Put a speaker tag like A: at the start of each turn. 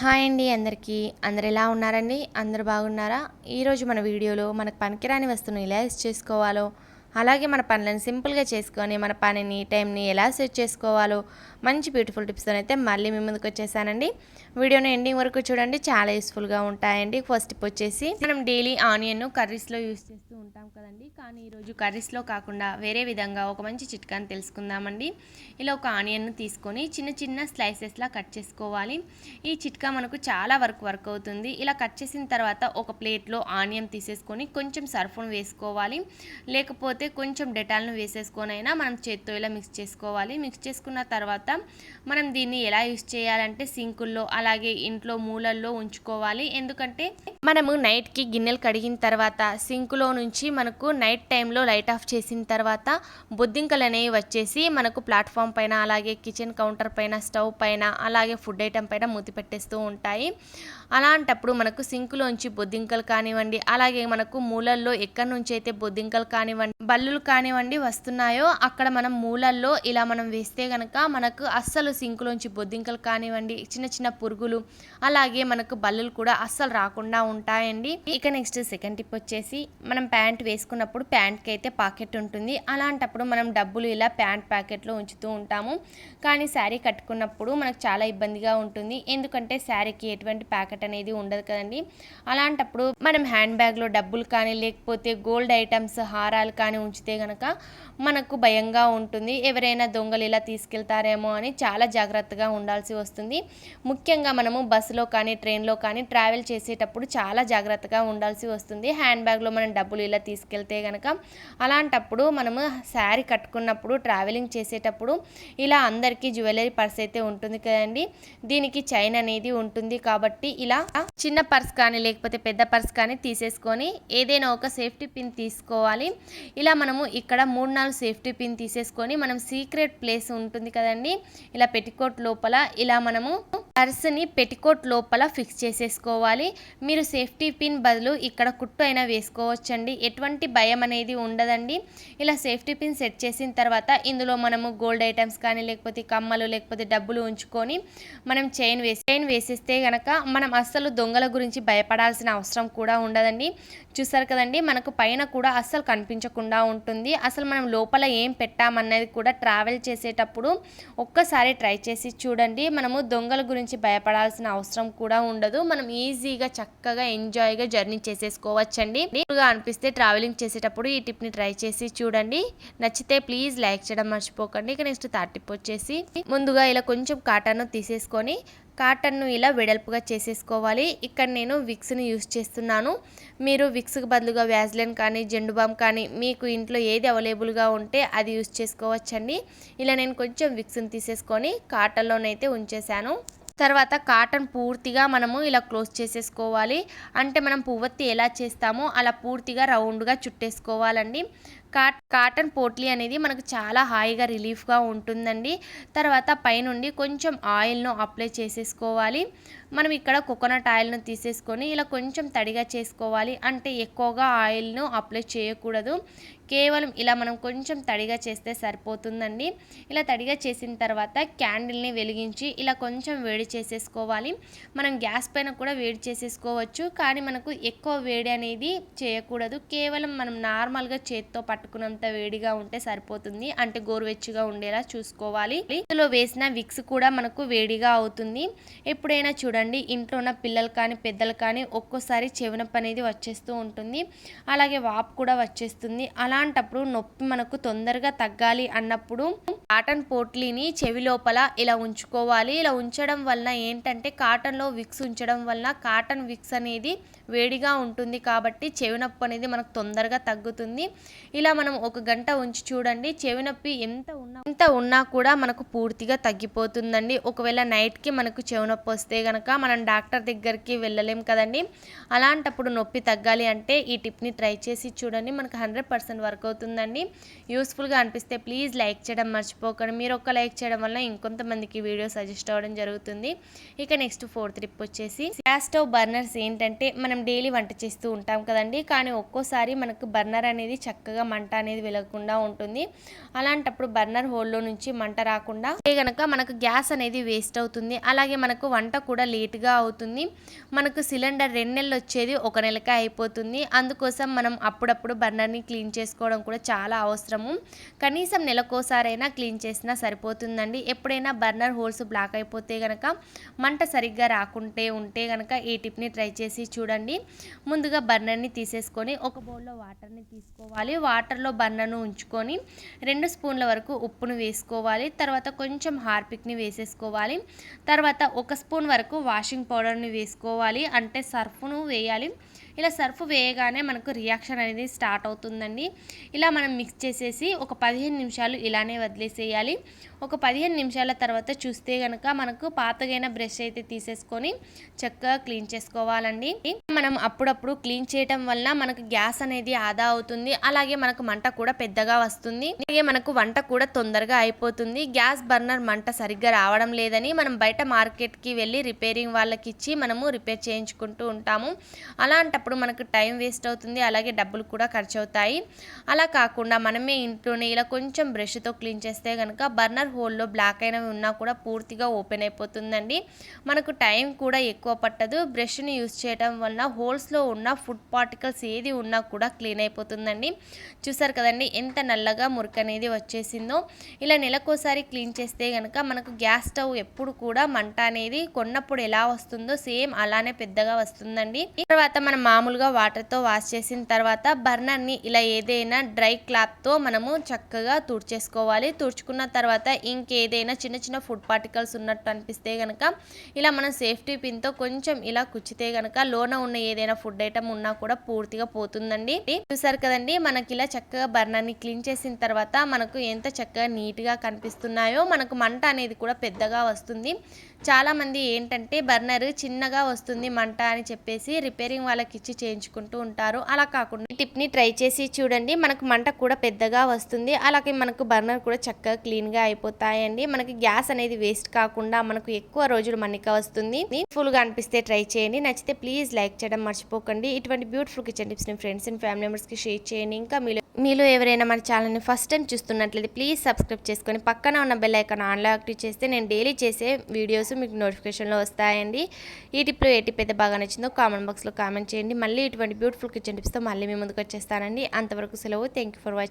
A: Hi అండి అందరికీ. అందరు ఎలా ఉన్నారండి? అందరు బాగున్నారా? ఈరోజు మన వీడియోలో మనకు పనికిరాని వస్తువును ఎలా యూస్ చేసుకోవాలో అలాగే మన పనులను సింపుల్గా చేసుకొని మన పనిని టైంని ఎలా సెట్ చేసుకోవాలో మంచి బ్యూటిఫుల్ టిప్స్తో అయితే మళ్ళీ మీ ముందుకు వచ్చేసానండి. వీడియోని ఎండింగ్ వరకు చూడండి. చాలా యూస్ఫుల్గా ఉంటాయండి. ఫస్ట్ టిప్ వచ్చేసి మనం డైలీ ఆనియన్ కర్రీస్లో యూస్ చేస్తూ ఉంటాం కదండి. కానీ ఈరోజు కర్రీస్లో కాకుండా వేరే విధంగా ఒక మంచి చిట్కాని తెలుసుకుందామండి. ఇలా ఒక ఆనియన్ను తీసుకొని చిన్న చిన్న స్లైసెస్లా కట్ చేసుకోవాలి. ఈ చిట్కా మనకు చాలా వరకు వర్క్ అవుతుంది. ఇలా కట్ చేసిన తర్వాత ఒక ప్లేట్లో ఆనియన్ తీసేసుకొని కొంచెం సర్ఫును వేసుకోవాలి. లేకపోతే కొంచెం డెటాల్ను వేసేసుకొని అయినా మనం చేత్తో ఇలా మిక్స్ చేసుకోవాలి. మిక్స్ చేసుకున్న తర్వాత మనం దీన్ని ఎలా యూస్ చేయాలంటే సింకుల్లో అలాగే ఇంట్లో మూలల్లో ఉంచుకోవాలి. ఎందుకంటే మనము నైట్కి గిన్నెలు కడిగిన తర్వాత సింకులో నుంచి మనకు నైట్ టైంలో లైట్ ఆఫ్ చేసిన తర్వాత బొద్దింకలు అనేవి వచ్చేసి మనకు ప్లాట్ఫామ్ పైన అలాగే కిచెన్ కౌంటర్ పైన స్టవ్ పైన అలాగే ఫుడ్ ఐటమ్ పైన మూతి పెట్టేస్తూ ఉంటాయి. అలాంటప్పుడు మనకు సింకులోంచి బొద్దింకలు కానివ్వండి అలాగే మనకు మూలల్లో ఎక్కడి నుంచి అయితే బొద్దింకలు కానివ్వండి పళ్ళులు కానివ్వండి వస్తున్నాయో అక్కడ మనం మూలల్లో ఇలా మనం వేస్తే కనుక మనకు అస్సలు సింకులోంచి బొద్దింకలు కానివ్వండి చిన్న చిన్న పురుగులు అలాగే మనకు బల్లులు కూడా అస్సలు రాకుండా ఉంటాయండి. ఇక నెక్స్ట్ సెకండ్ టిప్ వచ్చేసి మనం ప్యాంట్ వేసుకున్నప్పుడు ప్యాంట్కి అయితే పాకెట్ ఉంటుంది. అలాంటప్పుడు మనం డబ్బులు ఇలా ప్యాంట్ ప్యాకెట్లో ఉంచుతూ ఉంటాము. కానీ శారీ కట్టుకున్నప్పుడు మనకు చాలా ఇబ్బందిగా ఉంటుంది. ఎందుకంటే శారీకి ఎటువంటి ప్యాకెట్ అనేది ఉండదు కదండి. అలాంటప్పుడు మనం హ్యాండ్ బ్యాగ్లో డబ్బులు కానీ లేకపోతే గోల్డ్ ఐటమ్స్ హారాలు కానీ ఉంచితే కనుక మనకు భయంగా ఉంటుంది. ఎవరైనా దొంగలు ఇలా తీసుకెళ్తారేమో అని చాలా జాగ్రత్తగా ఉండాల్సి వస్తుంది. ముఖ్యంగా మనము బస్సులో కానీ ట్రైన్లో కానీ ట్రావెల్ చేసేటప్పుడు చాలా జాగ్రత్తగా ఉండాల్సి వస్తుంది. హ్యాండ్ బ్యాగ్లో మనం డబ్బులు ఇలా తీసుకెళ్తే కనుక అలాంటప్పుడు మనము శారీ కట్టుకున్నప్పుడు ట్రావెలింగ్ చేసేటప్పుడు ఇలా అందరికీ జ్యువెలరీ పర్స్ అయితే ఉంటుంది కదండి. దీనికి చైన్ అనేది ఉంటుంది కాబట్టి ఇలా చిన్న పర్స్ కానీ లేకపోతే పెద్ద పర్స్ కానీ తీసేసుకొని ఏదైనా ఒక సేఫ్టీ పిన్ తీసుకోవాలి. ఇలా మనము ఇక్కడ మూడు నాలుగు సేఫ్టీ పిన్ తీసేసుకొని మనం సీక్రెట్ ప్లేస్ ఉంటుంది కదండి ఇలా పెట్టికోట్ లోపల ఇలా మనము పర్స్ని పెట్టికోట్ లోపల ఫిక్స్ చేసేసుకోవాలి. మీరు సేఫ్టీ పిన్ బదులు ఇక్కడ కుట్టు అయినా వేసుకోవచ్చండి. ఎటువంటి భయం అనేది ఉండదండి. ఇలా సేఫ్టీ పిన్ సెట్ చేసిన తర్వాత ఇందులో మనము గోల్డ్ ఐటమ్స్ కానీ లేకపోతే కమ్మలు లేకపోతే డబ్బులు ఉంచుకొని మనం చైన్ వేసి చైన్ వేసేస్తే కనుక మనం అస్సలు దొంగల గురించి భయపడాల్సిన అవసరం కూడా ఉండదండి. చూసారు కదండి మనకు పైన కూడా అస్సలు కనిపించకుండా ఉంటుంది. అసలు మనం లోపల ఏం పెట్టామన్నది కూడా ట్రావెల్ చేసేటప్పుడు ఒక్కసారి ట్రై చేసి చూడండి. మనము దొంగల గురించి భయపడాల్సిన అవసరం కూడా ఉండదు. మనం ఈజీగా చక్కగా ఎంజాయ్గా జర్నీ చేసేసుకోవచ్చండి. గా అనిపిస్తే ట్రావెలింగ్ చేసేటప్పుడు ఈ టిప్ని ట్రై చేసి చూడండి. నచ్చితే ప్లీజ్ లైక్ చేయడం మర్చిపోకండి. ఇక నెక్స్ట్ థర్డ్ టిప్ వచ్చేసి ముందుగా ఇలా కొంచెం కాటన్ తీసేసుకొని కాటన్ను ఇలా వెడల్పుగా చేసేసుకోవాలి. ఇక్కడ నేను విక్స్ని యూస్ చేస్తున్నాను. మీరు విక్స్కి బదులుగా వ్యాజ్లైన్ కానీ జెండు బామ్ కానీ మీకు ఇంట్లో ఏది అవైలబుల్గా ఉంటే అది యూస్ చేసుకోవచ్చండి. ఇలా నేను కొంచెం విక్స్ని తీసేసుకొని కాటన్లోనైతే ఉంచేశాను. తర్వాత కాటన్ పూర్తిగా మనము ఇలా క్లోజ్ చేసేసుకోవాలి. అంటే మనం పువ్వత్తి ఎలా చేస్తామో అలా పూర్తిగా రౌండ్గా చుట్టేసుకోవాలండి. కాట్ కాటన్ పోట్లీ అనేది మనకు చాలా హాయిగా రిలీఫ్గా ఉంటుందండి. తర్వాత పైనుండి కొంచెం ఆయిల్ను అప్లై చేసేసుకోవాలి. మనం ఇక్కడ కోకోనట్ ఆయిల్ను తీసేసుకొని ఇలా కొంచెం తడిగా చేసుకోవాలి. అంటే ఎక్కువగా ఆయిల్ను అప్లై చేయకూడదు. కేవలం ఇలా మనం కొంచెం తడిగా చేస్తే సరిపోతుందండి. ఇలా తడిగా చేసిన తర్వాత క్యాండిల్ని వెలిగించి ఇలా కొంచెం వేడి చేసేసుకోవాలి. మనం గ్యాస్ పైన కూడా వేడి చేసేసుకోవచ్చు. కానీ మనకు ఎక్కువ వేడి అనేది చేయకూడదు. కేవలం మనం నార్మల్గా చేత్తో అంత వేడిగా ఉంటే సరిపోతుంది. అంటే గోరువెచ్చగా ఉండేలా చూసుకోవాలి. ఇందులో వేసిన విక్స్ కూడా మనకు వేడిగా అవుతుంది. ఎప్పుడైనా చూడండి ఇంట్లో ఉన్న పిల్లలు కానీ పెద్దలు కానీ ఒక్కోసారి చెవినొప్పి అనేది వచ్చేస్తూ ఉంటుంది. అలాగే వాపు కూడా వచ్చేస్తుంది. అలాంటప్పుడు నొప్పి మనకు తొందరగా తగ్గాలి అన్నప్పుడు కాటన్ పోట్లీని చెవి లోపల ఇలా ఉంచుకోవాలి. ఇలా ఉంచడం వలన ఏంటంటే కాటన్లో విక్స్ ఉంచడం వలన కాటన్ విక్స్ అనేది వేడిగా ఉంటుంది కాబట్టి చెవి నొప్పి అనేది మనకు తొందరగా తగ్గుతుంది. ఇలా మనం ఒక గంట ఉంచి చూడండి. చెవి నొప్పి ఎంత ఉన్నా ఎంత ఉన్నా కూడా మనకు పూర్తిగా తగ్గిపోతుందండి. ఒకవేళ నైట్కి మనకు చెవి నొప్పి వస్తే కనుక మనం డాక్టర్ దగ్గరికి వెళ్ళలేం కదండి. అలాంటప్పుడు నొప్పి తగ్గాలి అంటే ఈ టిప్ని ట్రై చేసి చూడండి. మనకు హండ్రెడ్ పర్సెంట్ వర్క్ అవుతుందండి. యూస్ఫుల్గా అనిపిస్తే ప్లీజ్ లైక్ చేయడం మర్చిపోకండి. మీరు ఒక్క లైక్ చేయడం వల్ల ఇంకొంతమందికి వీడియో సజెస్ట్ అవ్వడం జరుగుతుంది. ఇక నెక్స్ట్ ఫోర్త్ ట్రిప్ వచ్చేసి గ్యాస్ స్టవ్ బర్నర్స్ ఏంటంటే మనం డైలీ వంట చేస్తూ ఉంటాం కదండి. కానీ ఒక్కోసారి మనకు బర్నర్ అనేది చక్కగా మంట అనేది వెలగకుండా ఉంటుంది. అలాంటప్పుడు బర్నర్ హోల్లో నుంచి మంట రాకుండా ఏ గనక మనకు గ్యాస్ అనేది వేస్ట్ అవుతుంది. అలాగే మనకు వంట కూడా లేట్గా అవుతుంది. మనకు సిలిండర్ రెండు నెలలు వచ్చేది ఒక నెలకే అయిపోతుంది. అందుకోసం మనం అప్పుడప్పుడు బర్నర్ని క్లీన్ చేసుకోవడం కూడా చాలా అవసరము. కనీసం నెలకోసారైనా క్లీన్ చేసినా సరిపోతుందండి. ఎప్పుడైనా బర్నర్ హోల్స్ బ్లాక్ అయిపోతే గనక మంట సరిగ్గా రాకుంటే ఉంటే గనక ఈ టిప్ని ట్రై చేసి చూడండి. ముందుగా బర్నర్ని తీసేసుకొని ఒక బౌల్లో వాటర్ని తీసుకోవాలి. వాటర్లో పన్నను ఉంచుకొని రెండు స్పూన్ల వరకు ఉప్పును వేసుకోవాలి. తర్వాత కొంచెం హార్పిక్ని వేసేసుకోవాలి. తర్వాత ఒక స్పూన్ వరకు వాషింగ్ పౌడర్ని వేసుకోవాలి. అంటే సర్ఫ్ను వేయాలి. ఇలా సర్ఫ్ వేయగానే మనకు రియాక్షన్ అనేది స్టార్ట్ అవుతుందండి. ఇలా మనం మిక్స్ చేసేసి ఒక పదిహేను నిమిషాలు ఇలానే వదిలేసేయాలి. ఒక పదిహేను నిమిషాల తర్వాత చూస్తే కనుక మనకు పాతగైన బ్రష్ అయితే తీసేసుకొని చక్కగా క్లీన్ చేసుకోవాలండి. మనం అప్పుడప్పుడు క్లీన్ చేయటం వల్ల మనకు గ్యాస్ అనేది ఆదా అవుతుంది. అలాగే మనకు మంట కూడా పెద్దగా వస్తుంది. అలాగే మనకు వంట కూడా తొందరగా అయిపోతుంది. గ్యాస్ బర్నర్ మంట సరిగ్గా రావడం లేదని మనం బయట మార్కెట్కి వెళ్ళి రిపేరింగ్ వాళ్ళకి ఇచ్చి మనము రిపేర్ చేయించుకుంటూ ఉంటాము. అలాంటప్పుడు అప్పుడు మనకు టైం వేస్ట్ అవుతుంది అలాగే డబ్బులు కూడా ఖర్చు అవుతాయి అలా కాకుండా మనమే ఇంట్లోనే ఇలా కొంచెం బ్రష్తో క్లీన్ చేస్తే కనుక బర్నర్ హోల్లో బ్లాక్ అయినవి ఉన్నా కూడా పూర్తిగా ఓపెన్ అయిపోతుందండి. మనకు టైం కూడా ఎక్కువ పట్టదు. బ్రష్ని యూస్ చేయడం వలన హోల్స్లో ఉన్న ఫుడ్ పార్టికల్స్ ఏది ఉన్నా కూడా క్లీన్ అయిపోతుందండి. చూసారు కదండి ఎంత నల్లగా మురికి అనేది వచ్చేసిందో. ఇలా నెలకోసారి క్లీన్ చేస్తే కనుక మనకు గ్యాస్ స్టవ్ ఎప్పుడు కూడా మంట అనేది కొన్నప్పుడు ఎలా వస్తుందో సేమ్ అలానే పెద్దగా వస్తుందండి. తర్వాత మనం మామూలుగా వాటర్తో వాష్ చేసిన తర్వాత బర్నర్ని ఇలా ఏదైనా డ్రై క్లాత్తో మనము చక్కగా తుడిచేసుకోవాలి. తుడుచుకున్న తర్వాత ఇంకేదైనా చిన్న చిన్న ఫుడ్ పార్టికల్స్ ఉన్నట్టు అనిపిస్తే కనుక ఇలా మనం సేఫ్టీ పిన్తో కొంచెం ఇలా కుచ్చితే కనుక లోన ఉన్న ఏదైనా ఫుడ్ ఐటమ్ ఉన్నా కూడా పూర్తిగా పోతుందండి. చూసారు కదండి మనకి ఇలా చక్కగా బర్నర్ని క్లీన్ చేసిన తర్వాత మనకు ఎంత చక్కగా నీట్గా కనిపిస్తున్నాయో మనకు మంట అనేది కూడా పెద్దగా వస్తుంది. చాలామంది ఏంటంటే బర్నర్ చిన్నగా వస్తుంది మంట అని చెప్పేసి రిపేరింగ్ వాళ్ళకి ఇచ్చి చేయించుకుంటూ ఉంటారు. అలా కాకుండా ఈ టిప్ని ట్రై చేసి చూడండి. మనకు మంట కూడా పెద్దగా వస్తుంది. అలాగే మనకు బర్నర్ కూడా చక్కగా క్లీన్గా అయిపోతాయండి. మనకి గ్యాస్ అనేది వేస్ట్ కాకుండా మనకు ఎక్కువ రోజులు మన్నిక వస్తుంది. ఫుల్గా అనిపిస్తే ట్రై చేయండి. నచ్చితే ప్లీజ్ లైక్ చేయడం మర్చిపోకండి. ఇటువంటి బ్యూటిఫుల్ కిచెన్ టిప్స్ని ఫ్రెండ్స్ అండ్ ఫ్యామిలీ మెంబర్స్కి షేర్ చేయండి. ఇంకా మీలో మీలో ఎవరైనా మన ఛానల్ని ఫస్ట్ టైం చూస్తున్నట్లయితే ప్లీజ్ సబ్స్క్రైబ్ చేసుకొని పక్కన ఉన్న బెల్ ఐకాన్ ఆన్లో యాక్టివ్ చేస్తే నేను డైలీ చేసే వీడియోస్ మీకు నోటిఫికేషన్లో వస్తాయండి. ఈ టిప్లో ఏ టిప్ అయితే బాగా నచ్చిందో కామెంట్ బాక్స్లో కామెంట్ చేయండి. మళ్ళీ ఇటువంటి బ్యూటిఫుల్ కిచెన్ టిప్స్తో మళ్ళీ మీ ముందుకు వచ్చేస్తానండి. అంతవరకు సెలవు. Thank you for watching